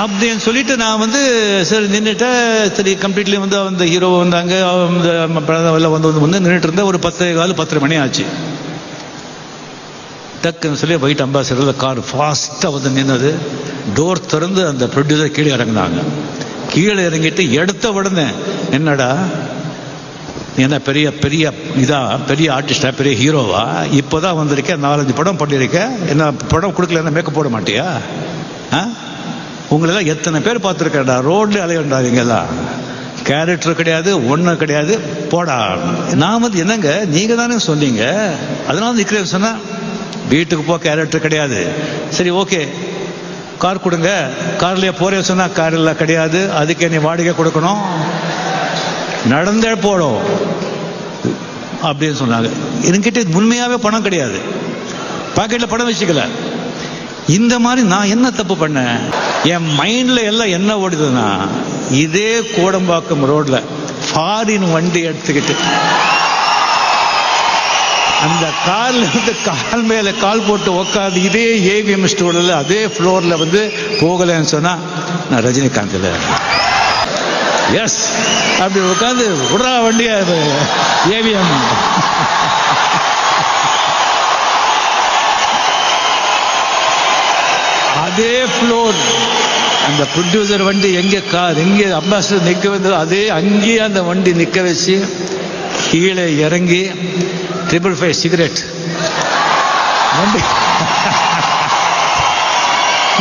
அப்படின்னு சொல்லிட்டு நான் வந்து சரி நின்றுட்டேன் சரி கம்ப்ளீட்லி வந்து அந்த ஹீரோ வந்தாங்க. அந்த எல்லாம் வந்து வந்து வந்து நின்றுட்டு இருந்தேன் ஒரு பத்து கால் பத்தரை மணி ஆச்சு. டக்குன்னு சொல்லி ஒயிட் அம்பாசிடரில் கார் ஃபாஸ்ட்டாக வந்து நின்னது. டோர் திறந்து அந்த ப்ரொடியூசர் கீழே இறங்குனாங்க. கீழே இறங்கிட்டு எடுத்த உடனே என்னடா? என்ன பெரிய பெரிய இதா? பெரிய ஆர்டிஸ்டா பெரிய ஹீரோவா இப்போதான் வந்திருக்கேன் நாலஞ்சு படம் பண்ணியிருக்கேன் என்ன படம் கொடுக்கல மேக்கப் போட மாட்டியா? ஆ? உங்களெல்லாம் எத்தனை பேர் பார்த்துருக்கேன்டா? ரோட்ல அலையண்டா கேரக்டர் கிடையாது ஒன்றும் கிடையாது போடா. நான் வந்து என்னங்க நீங்கள் தானே சொன்னீங்க. அதனால நிற்கிறேன்னு சொன்னால் வீட்டுக்கு போ கேரக்டர் கிடையாது. சரி ஓகே கார் கொடுங்க. கார்லேயே போறேன் சொன்னால் கார் எல்லாம் கிடையாது. அதுக்கு நீ வாடகை கொடுக்கணும். நடந்தே போடும். அப்படின்னு சொன்னாங்க. என்கிட்ட உண்மையாகவே பணம் கிடையாது. பாக்கெட்டில் பணம் வச்சுக்கல. இந்த மாதிரி நான் என்ன தப்பு பண்ணேன்? என் மைண்ட்ல எல்லாம் என்ன ஓடுதுன்னா இதே கோடம்பாக்கம் ரோட்ல ஃபாரின் வண்டி எடுத்துக்கிட்டு அந்த கால்ல வந்து கால் மேல கால் போட்டு உட்காந்து இதே ஏவிஎம் ஸ்டோர்ல அதே ஃப்ளோர்ல வந்து போகலன்னு சொன்னா நான் ரஜினிகாந்த் எஸ் அப்படி உட்காந்து விடுறா வண்டியா ஏவிஎம் அதே ஃப்ளோர் அந்த ப்ரொடியூசர் வண்டி எங்கே கார் எங்கே அம்பாசிடர் நிற்க வந்ததோ அதே அங்கேயே அந்த வண்டி நிற்க வச்சு கீழே இறங்கி ட்ரிபிள் ஃபைவ் சிகரெட் வண்டி.